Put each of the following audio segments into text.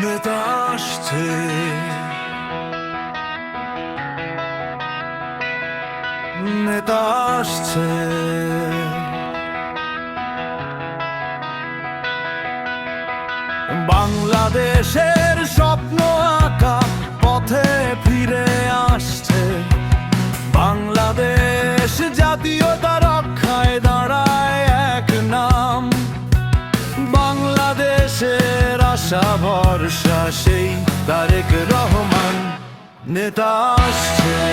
নেতা আসছে নেতা আসছে বাংলাদেশের স্বপ্ন আঁকা পথে ফিরে আসছে। বাংলাদেশ জাতীয়তা রক্ষায় দাঁড়ায় এক নাম। বাংলাদেশের আশা ভরসা সেই তারেক রহমান নেতা আসছে।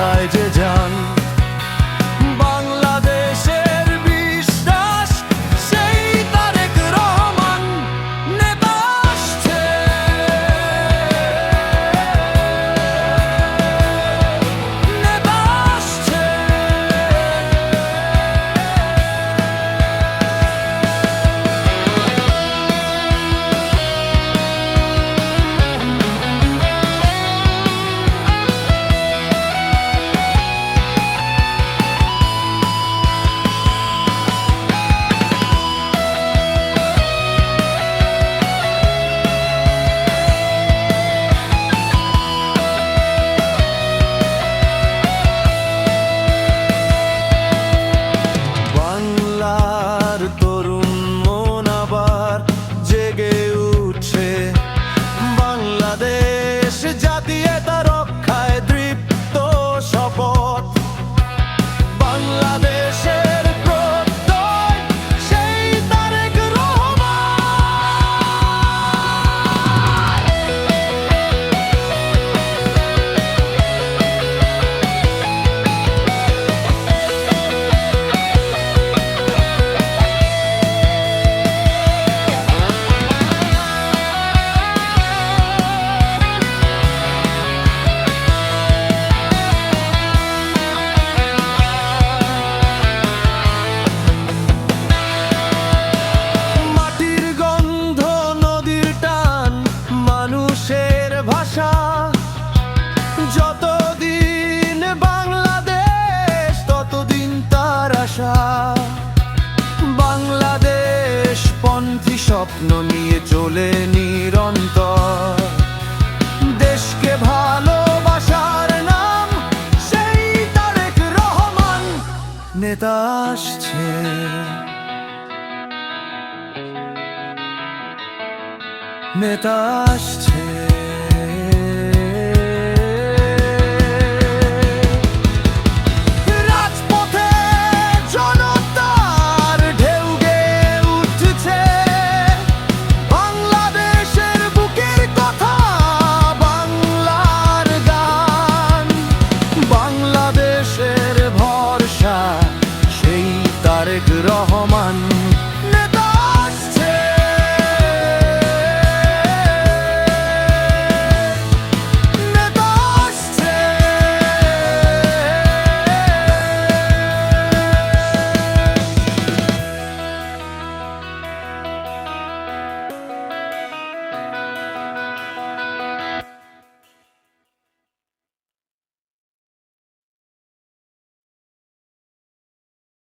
দিশা যে যান স্বপ্ন নিয়ে চলে নিরন্তর। দেশকে ভালোবাসার নাম সেই তারেক রহমান। নেতা আসছে। নেতা আসছে। বাংলাদেশের